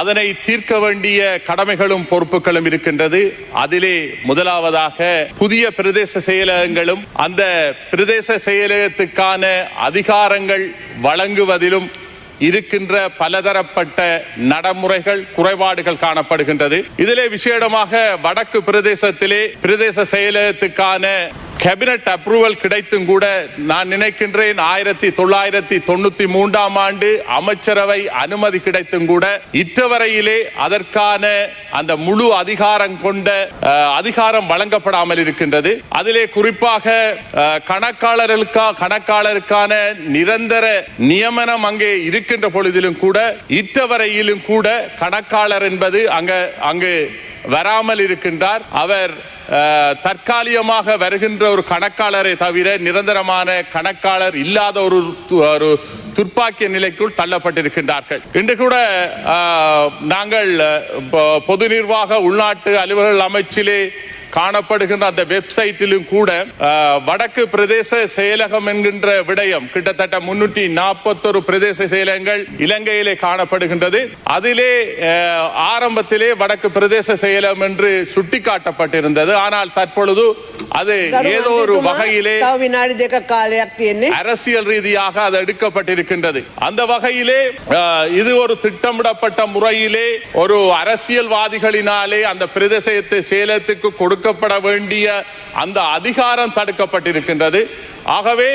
அதனை தீர்க்க வேண்டிய கடமைகளும் பொறுப்புகளும் இருக்கின்றது. அதிலே முதலாவதாக புதிய பிரதேச செயலகங்களும் அந்த பிரதேச செயலகத்துக்கான அதிகாரங்கள் வழங்குவதிலும் இருக்கின்ற பலதரப்பட்ட நடைமுறைகள் குறைபாடுகள் காணப்படுகின்றது. இதிலே விசேடமாக வடக்கு பிரதேசத்திலே பிரதேச செயலகத்துக்கான கேபினட் அப்ரூவல் கிடைத்தும் கூட நான் நினைக்கின்றேன் ஆயிரத்தி தொள்ளாயிரத்தி தொண்ணூத்தி மூன்றாம் ஆண்டு அமைச்சரவை அனுமதி கிடைத்தும் கூட இற்றவரையிலே அதற்கான அந்த முழு அதிகாரம் கொண்ட அதிகாரம் வழங்கப்படாமல் இருக்கின்றது. அதிலே குறிப்பாக கணக்காளர்களுக்கா கணக்காளருக்கான நிரந்தர நியமனம் அங்கே இருக்கின்ற பொழுதிலும் கூட இற்றவரையிலும் கூட கணக்காளர் என்பது அங்க அங்கு வராமல் இருக்கின்றார். அவர் தற்காலிகமாக வருகின்ற ஒரு கணக்காளரை தவிர நிரந்தரமான கணக்காளர் இல்லாத ஒரு து- ஒரு துர்ப்பாக்கிய நிலைக்குள் தள்ளப்பட்டிருக்கின்றார்கள். இன்று கூட நாங்கள் பொ- பொது நிர்வாக உள்நாட்டு அலுவலர்கள் அமைச்சிலே காணப்படுகின்ற அந்த வெப்சைட்டிலும் கூட வடக்கு பிரதேச செயலகம் என்கின்ற விடயம் கிட்டத்தட்ட முன்னூற்றி நாற்பத்தொரு பிரதேச செயலகங்கள் இலங்கையிலே காணப்படுகின்றது. அதிலே ஆரம்பத்திலே வடக்கு பிரதேச செயலகம் என்று சுட்டிக்காட்டப்பட்டிருந்தது. ஆனால் தற்பொழுது அது ஏதோ ஒரு வகையிலே அரசியல் ரீதியாக அது எடுக்கப்பட்டிருக்கின்றது. அந்த வகையிலே இது ஒரு திட்டமிடப்பட்ட முறையிலே ஒரு அரசியல்வாதிகளினாலே அந்த பிரதேசத்தை சேலத்துக்கு கொடுக்க கொடுக்கப்பட வேண்டிய அந்த அதிகாரம் தடுக்கப்பட்டிருக்கின்றது. ஆகவே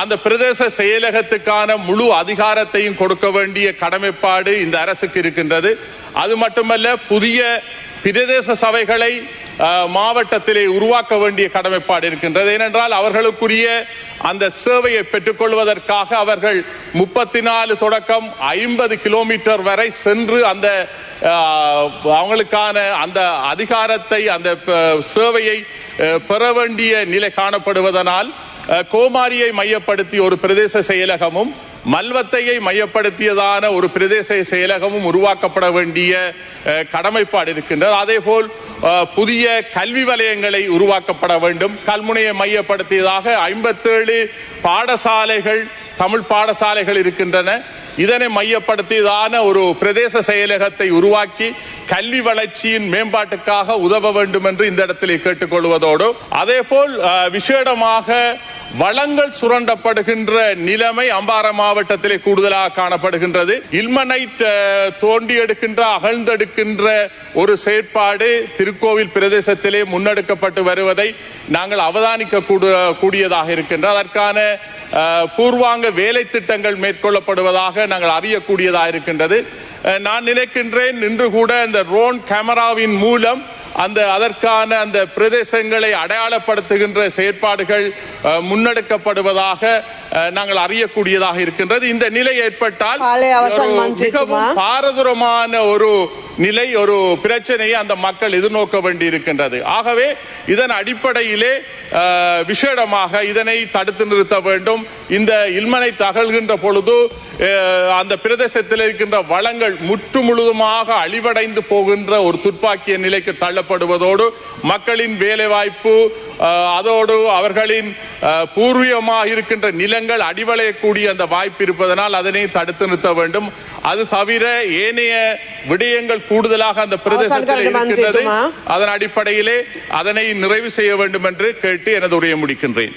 அந்த பிரதேச செயலகத்துக்கான முழு அதிகாரத்தையும் கொடுக்க வேண்டிய கடமைப்பாடு இந்த அரசுக்கு இருக்கின்றது. அது மட்டுமல்ல புதிய பிரதேச சபைகளை மாவட்டத்திலே உருவாக்க வேண்டிய கடமைப்பாடு இருக்கின்றது. ஏனென்றால் அவர்களுக்குரிய அந்த சேவையை பெற்றுக்கொள்வதற்காக அவர்கள் முப்பத்தி நாலு தொடக்கம் ஐம்பது கிலோமீட்டர் வரை சென்று அந்த அவங்களுக்கான அந்த அதிகாரத்தை அந்த சேவையை பெற வேண்டிய நிலை காணப்படுவதனால் கோமாரியை மையப்படுத்தி ஒரு பிரதேச செயலகமும் மல்வத்தையை மையப்படுத்தியதான ஒரு பிரதேச செயலகமும் உருவாக்கப்பட வேண்டிய கடமைப்பாடு இருக்கின்றது. அதேபோல் போல் புதிய கல்வி வலயங்களை உருவாக்கப்பட வேண்டும். கல்முனையை மையப்படுத்தியதாக ஐம்பத்தேழு பாடசாலைகள் தமிழ் பாடசாலைகள் இருக்கின்றன. இதனை மையப்படுத்தியதான ஒரு பிரதேச செயலகத்தை உருவாக்கி கல்வி வளர்ச்சியின் மேம்பாட்டுக்காக உதவ வேண்டும் என்று இந்த இடத்திலே கேட்டுக்கொள்வதோடு அதேபோல் போல் விசேடமாக வளங்கள் சுரண்டப்படுகின்ற நிலைமை அம்பாறை மாவட்டத்திலே கூடுதலாக காணப்படுகின்றது. இல்மனைட் தோண்டி எடுக்கின்ற அகழ்ந்தெடுக்கின்ற ஒரு செயற்பாடு திருக்கோவில் பிரதேசத்திலே முன்னெடுக்கப்பட்டு வருவதை நாங்கள் அவதானிக்க கூடியதாக இருக்கின்ற அதற்கான பூர்வாங்க வேலை திட்டங்கள் மேற்கொள்ளப்படுவதாக நாங்கள் அறியக்கூடியதாக இருக்கின்றது. நான் நினைக்கின்றேன் இன்று கூட இந்த ரோன் கேமராவின் மூலம் அந்த அதற்கான அந்த பிரதேசங்களை அடையாளப்படுத்துகின்ற செயற்பாடுகள் முன்னெடுக்கப்படுவதாக நாங்கள் அறியக்கூடியதாக இருக்கின்றது இந்த நிலை ஏற்பட்டால்? மிகவும் பாரதூரமான ஒரு நிலை ஒரு பிரச்சனையை அந்த மக்கள் எதிர்நோக்க வேண்டி இருக்கின்றது ஆகவே இதன் அடிப்படையிலே விஷேடமாக இதனை தடுத்து நிறுத்த வேண்டும். இந்த இல்மனை தகழ்கின்ற பொழுது அந்த பிரதேசத்தில் இருக்கின்ற வளங்கள் முற்று முழுதுமாக அழிவடைந்து போகின்ற ஒரு துப்பாக்கிய நிலைக்கு தள்ளப்படுவதோடு மக்களின் வேலைவாய்ப்பு அதோடு அவர்களின் பூர்வீகமாக இருக்கின்ற நிலங்கள் அடிவளையக்கூடிய அந்த வாய்ப்பு இருப்பதனால் அதனை தடுத்து நிறுத்த வேண்டும். அது தவிர ஏனைய விடயங்கள் கூடுதலாக அந்த பிரதேசத்தில் இருக்கின்றது. அதன் அடிப்படையிலே அதனை நிறைவு செய்ய வேண்டும் என்று கேட்டு எனது உரையை முடிக்கின்றேன்.